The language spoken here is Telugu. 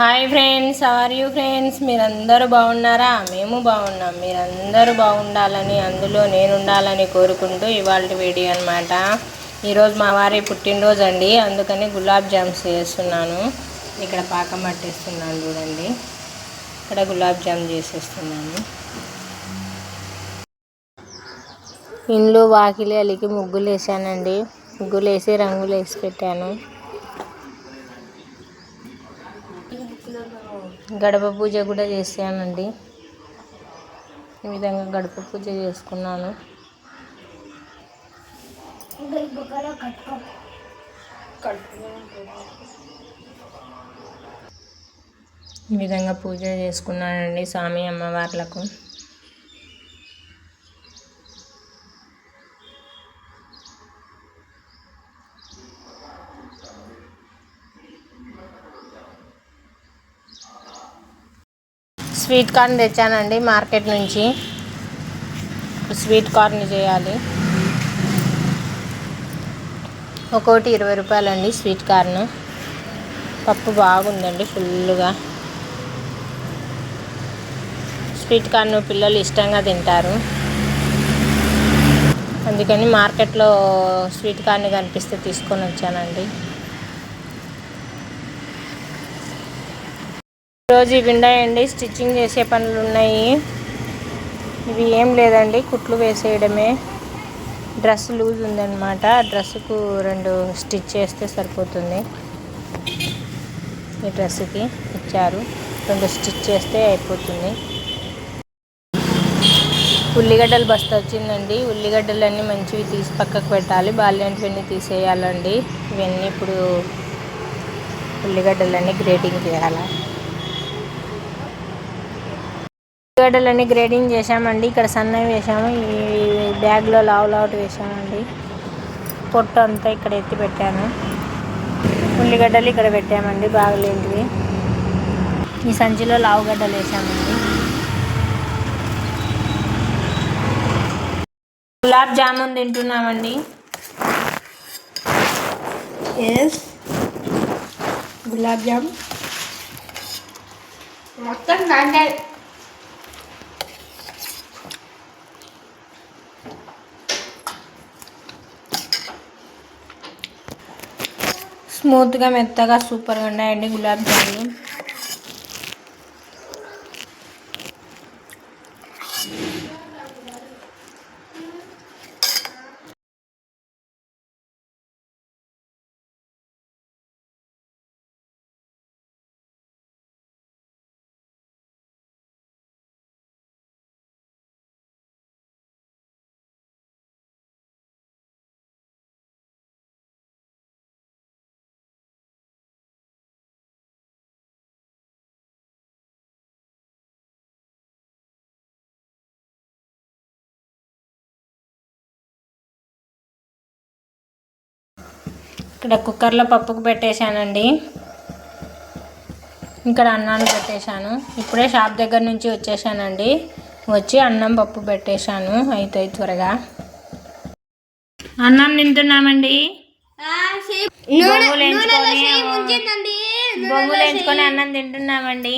Hi friends are you friends మీరందరూ బాగున్నారా? మేము బాగున్నాం. మీరందరూ బాగుండాలని అందులో నేను ఉండాలని కోరుకుంటూ ఇవాళ వీడియో అనమాట ఈరోజు మా వారి పుట్టినరోజు అండి అందుకని గులాబ్ జామ్స్ చేస్తున్నాను ఇక్కడ పాకం పట్టిస్తున్నాను చూడండి. ఇక్కడ గులాబ్ జామ్ చేసేస్తున్నాను. ఇండ్లు వాకిలి అలికి ముగ్గులు వేసానండి. ముగ్గులు వేసి రంగులు వేసి పెట్టాను. గడప పూజ కూడా చేసానండి ఈ విధంగా గడప పూజ చేసుకున్నాను. ఈ విధంగా పూజ చేసుకున్నానండి స్వామి అమ్మవార్లకు. స్వీట్ కార్న్ తెచ్చానండి మార్కెట్ నుంచి. స్వీట్ కార్న్ చేయాలి. ఒక్కోటి ఇరవై రూపాయలండి స్వీట్ కార్న్. పప్పు బాగుందండి ఫుల్గా స్వీట్ కార్న్ పిల్లలు ఇష్టంగా తింటారు. అందుకని మార్కెట్లో స్వీట్ కార్న్ కనిపిస్తే తీసుకొని వచ్చానండి. రోజు ఇవి ఉన్నాయండి స్టిచ్చింగ్ చేసే పనులు ఉన్నాయి. ఇవి ఏం లేదండి కుట్లు వేసేయడమే. డ్రెస్ లూజ్ ఉందన్నమాట. డ్రెస్సుకు రెండు స్టిచ్ చేస్తే సరిపోతుంది. ఈ డ్రెస్సుకి ఇచ్చారు. రెండు స్టిచ్ చేస్తే అయిపోతుంది. ఉల్లిగడ్డలు బస్తా వచ్చిందండి. ఉల్లిగడ్డలన్నీ మంచివి తీసి పక్కకు పెట్టాలి. బాల్యాంటివన్నీ తీసేయాలండి. ఇవన్నీ ఇప్పుడు ఉల్లిగడ్డలన్నీ గ్రేటింగ్ చేయాలి. ఉల్లిగడ్డలన్నీ గ్రేడింగ్ చేసామండి ఇక్కడ సన్నవి వేసాము ఈ బ్యాగ్లో లావు లావుటి వేసామండి పొట్టు అంతా ఇక్కడ ఎత్తి పెట్టాను. ఉల్లిగడ్డలు ఇక్కడ పెట్టామండి. బాగలేనివి. ఈ సంచిలో లావుగడ్డలు వేసామండి gulab jamun తింటున్నామండి. Yes gulab jam. మొత్తం నాండే స్మూత్గా మెత్తగా సూపర్గా ఉన్నాయండి గులాబ్ జామున్ ఇక్కడ కుక్కర్లో పప్పుకు పెట్టేశానండి. ఇక్కడ అన్నాన్ని పెట్టేశాను. ఇప్పుడే షాప్ దగ్గర నుంచి వచ్చేసానండి. వచ్చి అన్నం పప్పు పెట్టేశాను. అయితే త్వరగా. అన్నం తింటున్నామండి. బొంగులు ఎంచుకొని అన్నం తింటున్నామండి.